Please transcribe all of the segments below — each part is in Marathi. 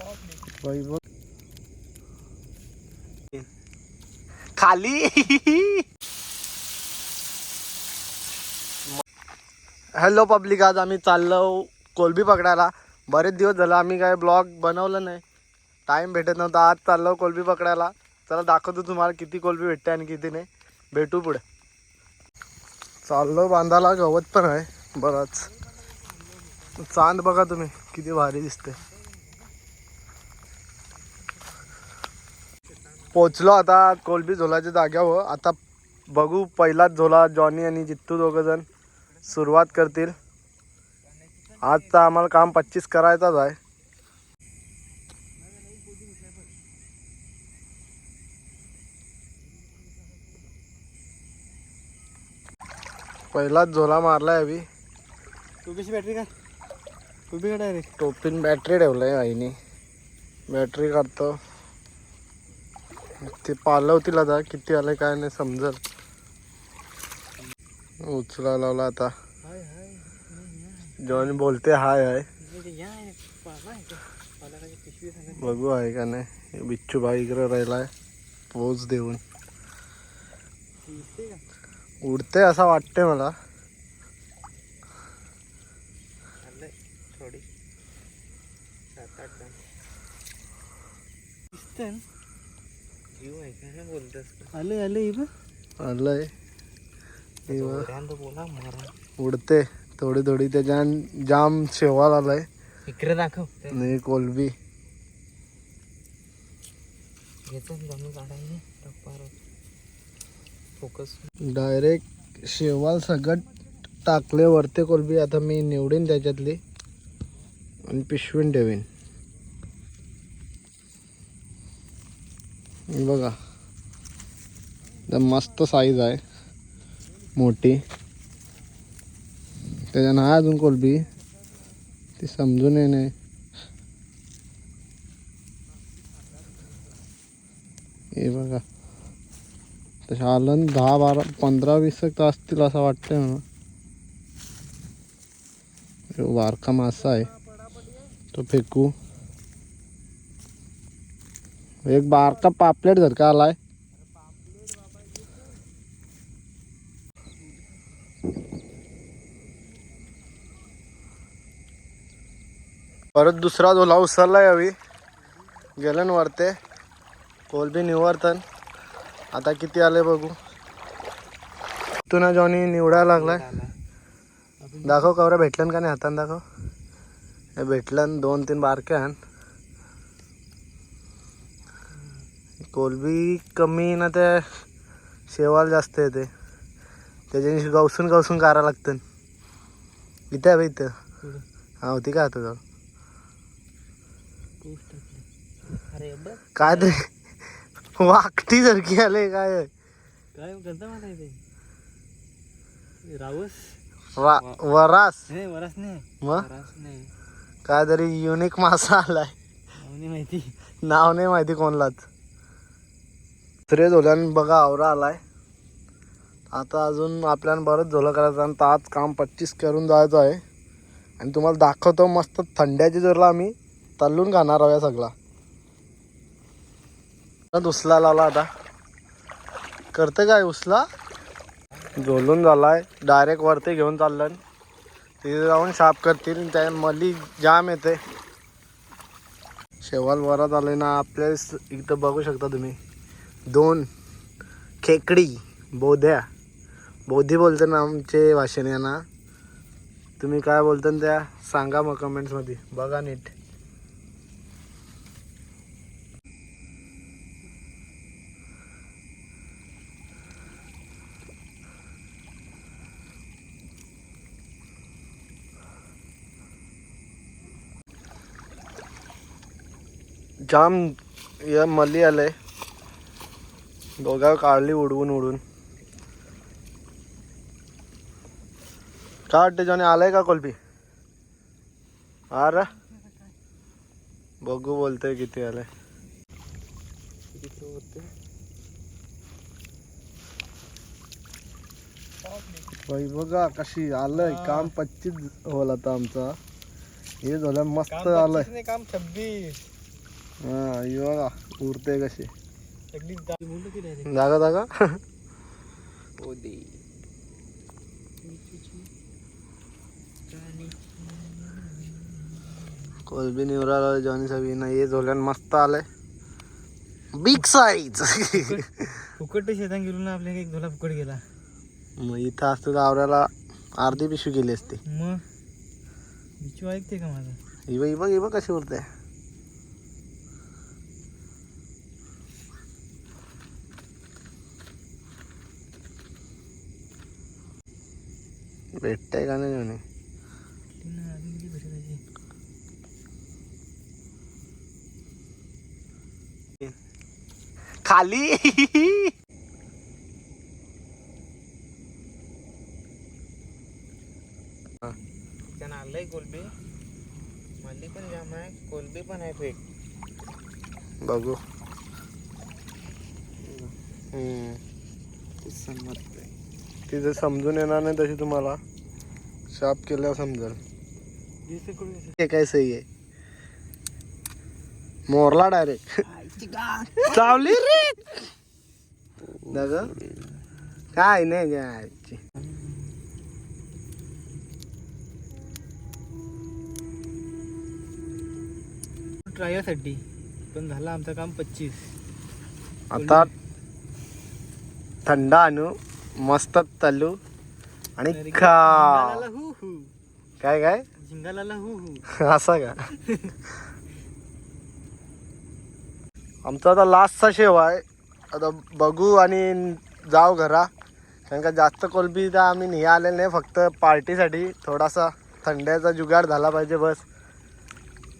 वैभव खाली. हॅलो पब्लिक आज आम्ही चाललो कोलबी पकडायला. बरेच दिवस झालं आम्ही काय ब्लॉग बनवलं नाही. टाईम भेटत नव्हता आज चाललो कोलबी पकडायला. चला दाखवतो तुम्हाला किती कोलबी भेटते आणि किती नाही. भेटू पुढे. चाललो बांधाला गवत पण आहे बराच. चांद बघा तुम्ही किती भारी दिसते पोचलो आता कोलबी झोलाच्या जाग्यावर. आता बघू पहिलाच झोला जॉनी आणि जित्तू दोघं जण सुरुवात करतील. आजचा आम्हाला काम पच्चीस करायचाच आहे. पहिलाच झोला मारलाय अभि तू कशी बॅटरी काय तू बी डायरेक्ट टोपीन बॅटरी ठेवलंय आईने. बॅटरी काढतो. ते पालवतील आता किती आलं काय नाही समजल. उचला लावला आता. जॉन बोलते हाय हाय. बघू आहे का नाही. बिच्छू भाई इकडे राहिलाय पोच देऊन. उडते असं वाटते मला. थोडी आले आले इथं आलंय बघ, तो बोला मारा उडते थोडी थोडी त्याच्या जाम शेवाल आलाय इकडे दाखव आणि कोलबी घेतो जाणून काढायचे टप्पार फोकस डायरेक्ट शेवाल सगळं टाकले वरते कोलबी आता मी निवडीन त्याच्यातली. आणि पिशवीन ठेवीन. हे एकदम मस्त साईज आहे. मोठी. त्याच्या नाही अजून कोलबी. ती समजून येणे हे बघा. तशा आलं ना दहा वीस असतील असं वाटतंय बारका मासा आहे. तो फेकू. एक बारका पापलेट जर का आलाय. परत दुसरा झोला उसरला यावी. गेलं वरते कोलबी निवडतन. आता किती आले बघू. तू ना जॉनी निवडायला लागलाय. दाखव कवरा भेटलं का नाही हातान दाखव. हे भेटलं दोन तीन बारके आण कोलबी कमी ना ते शेवाल जास्त येते त्याच्यानी गवसून गवसून कारा लागतं इथं आहे इथं. हा होती का बघ. काय ते? वाकटी सारखी आले काय? काय करता मला ते रावस? वा वरास. नाही वरास नाही. मग नाही. काय तरी युनिक मासा आलाय. नाही माहिती. नाव नाही माहिती कोणलाच. दुसरे झोल्यान बघा आवरा आलाय. आता अजून आपल्याला बरंच झोलं करायचं आणि आज काम पच्चीस करून जायचं आहे. आणि तुम्हाला दाखवतो मस्त थंड्याची जोरला आम्ही तल्लून खाणार आहोत सगळा. परत उसला लावला आता. करते काय उसला? झोलून झालाय. डायरेक्ट वरती घेऊन चाललं तिथे जाऊन साफ करतील. त्या मली जाम येते. शेवाल वरात आले ना आपल्या इथं बघू शकता तुम्ही. दोन खेकडी बोध्या. बोधी बोलते ना आमचे भाषेने ना तुम्ही काय बोलता ना त्या? सांगा मग कमेंट्समध्ये बघा नीट. जाम या मली आहे दोघा काढली उडवून उडून काय वाटते जॉनी आलाय का कोलबी अरे बघू बोलतोय किती आलंय. बाई बघा कशी आलंय. काम पच्चीस होल आता आमचा. हे झालं मस्त आलंय. काम छब्बीस. हा ही बघा उरते कशी. जागा जागा? हो दे कोलबी निवराला जॉनी ना हे झोल्यान मस्त आलंय. बिग साईज फुकट शेतान गेलो ना आपल्याला एक झोला फुकट गेला. मग इथं असतं आवऱ्याला अर्धी पिशवी गेली असती. मग? बिचू ऐकते का माझा? बघ ही बघ कशी उरते. भेटतंय का नाही आहे खाली. त्यानं आणलंय कोलबी. मल्ली पण जाम आहे कोलबी पण आहे फेक. बघू. हम्म. ती जर समजून येणार नाही तशी तुम्हाला. शाप केल्यावर समजेल. हे काय सही आहे? मोरला डायरेक्ट चावली रे. काय नाही ट्रायसाठी पण झालं आमचं काम पच्चीस. आता थंड आणू. मस्त तलू आणि खा. काय काय? हू हू. असं का? आमचा आता लास्टचा शेव आहे. आता बघू आणि जाऊ घरा. कारण का जास्त कोलबी तर आम्ही नाही आलेलं नाही फक्त पार्टीसाठी थोडासा थंड्याचा जुगाड झाला पाहिजे बस.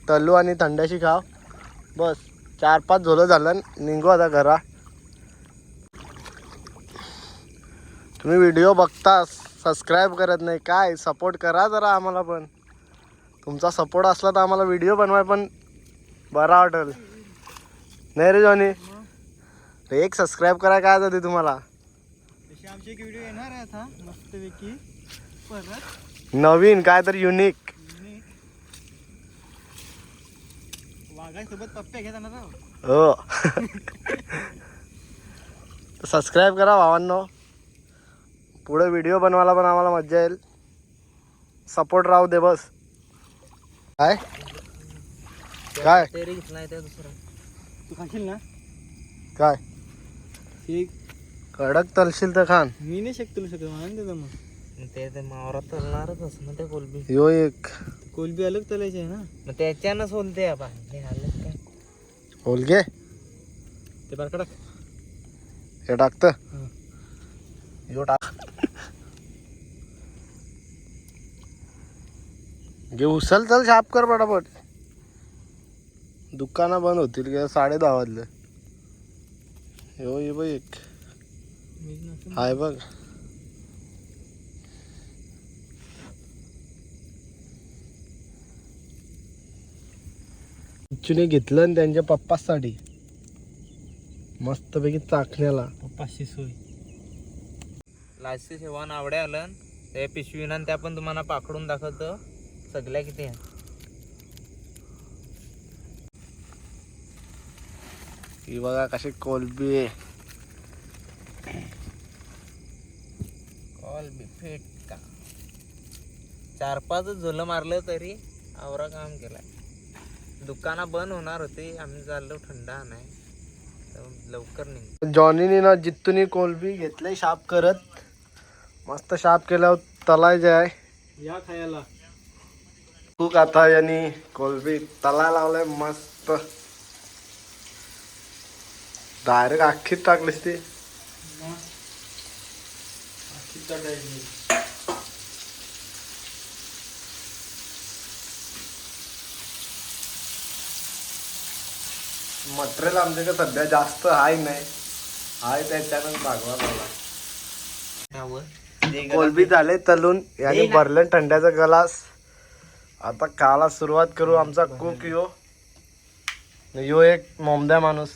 तलू आणि थंड्याशी खाव. बस चार पाच झोलं झालं निघू आता घरा. तुम्ही व्हिडिओ बघता सबस्क्राईब करत नाही काय? सपोर्ट करा जरा आम्हाला पण. तुमचा सपोर्ट असला तर आम्हाला व्हिडिओ बनवाय पण बरा वाटेल. नाही रे जॉनी रे एक सबस्क्राईब करा काय जाते तुम्हाला? तशी आमची एक व्हिडिओ येणार आहे आता मस्तपैकी. परत. नवीन काय तर युनिक वाघासोबत हो. सबस्क्राईब करा भावांनो. पुढे व्हिडिओ बनवायला पण आम्हाला मजा येईल. सपोर्ट राहू दे बस. काय? काय? तू खाशील ना? काय? हे कडक तलशील तर खान. मी नाही शकतो शकत मला त्याचा मग. ते ते मावरात तलणारच असं ना त्या कोलबी. यो एक. कोलबी अलग तलायची आहे ना? मग त्याच्यानंच बोलते आपण हे आलं काय? होलगे ते बारकडा हे टाकत. हं. यो टाक. घे उचल चल शाप कर पटापट. दुकानं बंद होतील की साडे दहा वाजले. हो ये बघ एक. हाय बघ. इच्छूने घेतलं आणि त्यांच्या पप्पासाठी. मस्तपैकी चाकण्याला पाचशे सोय. लास्ट शेवण आवड्या आलं. त्या पिशवीनं त्या पण तुम्हाला पाकडून दाखवतं. सगळ्या किती आहे ही बघा कशी कोलबी आहे. कॉल बिफेट का? चार पाच झोलं मारलं तरी आवरा काम केलाय. दुकानं बंद होणार होती आम्ही चाललो थंडा नाही तर लवकर निघ. जॉनीने ना जित्तूनी कोलबी घेतले शाप करत. मस्त शाप केल्यावर तलायचे आहे या खायला. तू आता यांनी कोलबी तला लावलाय मस्त. डायरेक्ट अख्खीच टाकलीस ती. मटेरियल आमच्याकडे सध्या जास्त आहे नाही. आहे त्याच्यानं भागवा लागला. त्यावर कोलबी झाले तलून याने भरले थंड्याचा ग्लास. आता काला सुरुवात करू आमचा कुक यो. यो एक मोमद्या माणूस.